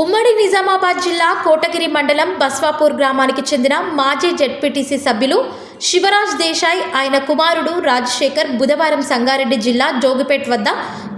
ఉమ్మడి నిజామాబాద్ జిల్లా కోటగిరి మండలం బస్వాపూర్ గ్రామానికి చెందిన మాజీ జెడ్పీటీసీ సభ్యులు శివరాజ్ దేశాయ్ ఆయన కుమారుడు రాజశేఖర్ బుధవారం సంగారెడ్డి జిల్లా జోగిపేట్ వద్ద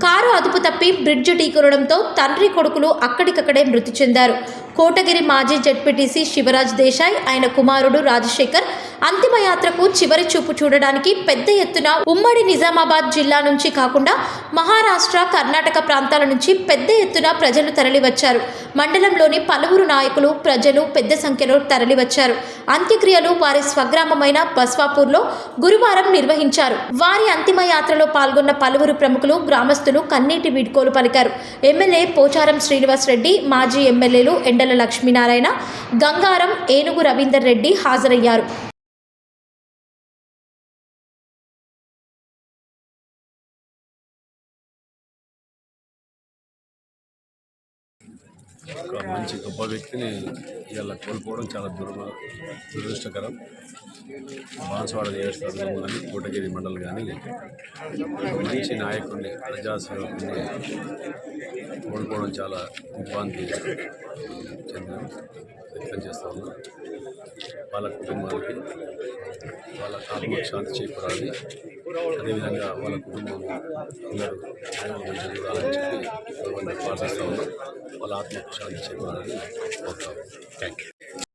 కారు అదుపు తప్పి బ్రిడ్జ్ ఢీకొనడంతో తండ్రి కొడుకులు అక్కడికక్కడే మృతి చెందారు. కోటగిరి మాజీ జెడ్పీటీసీ శివరాజ్ దేశాయ్ ఆయన కుమారుడు రాజశేఖర్ అంతిమయాత్రకు చివరి చూపు చూడడానికి పెద్ద ఎత్తున ఉమ్మడి నిజామాబాద్ జిల్లా నుంచి కాకుండా మహారాష్ట్ర కర్ణాటక ప్రాంతాల నుంచి పెద్ద ఎత్తున ప్రజలు తరలివచ్చారు. మండలంలోని పలువురు నాయకులు ప్రజలు పెద్ద సంఖ్యలో తరలివచ్చారు. అంత్యక్రియలు వారి స్వగ్రామమైన బస్వాపూర్లో గురువారం నిర్వహించారు. వారి అంతిమయాత్రలో పాల్గొన్న పలువురు ప్రముఖులు గ్రామస్తులు కన్నీటి వీడ్కోలు పలికారు. ఎమ్మెల్యే పోచారం శ్రీనివాస్ రెడ్డి మాజీ ఎమ్మెల్యేలు ఎండల లక్ష్మీనారాయణ గంగారం ఏనుగు రవీందర్ రెడ్డి హాజరయ్యారు. ఒక మంచి గొప్ప వ్యక్తిని ఇవాళ కోల్పోవడం చాలా దుర్మ దురదృష్టకరం. బాన్స్వాడ నియోజకవర్గం కానీ కోటగిరి మండలి కానీ మంచి నాయకుడిని ప్రజాసేవకుని కోల్పోవడం చాలా ఇబ్బంది చెందిన వ్యక్తం చేస్తా ఉన్నా. వాళ్ళ కుటుంబాలకి వాళ్ళ ఆత్మకు శాంతి చేకూరాలి. అదేవిధంగా వాళ్ళ కుటుంబం అందరూ ఆయన ప్రార్థిస్తా ఉన్నాం వాళ్ళ ఆత్మకు శాంతి చేకూరాలని కోరుతాం థ్యాంక్ యూ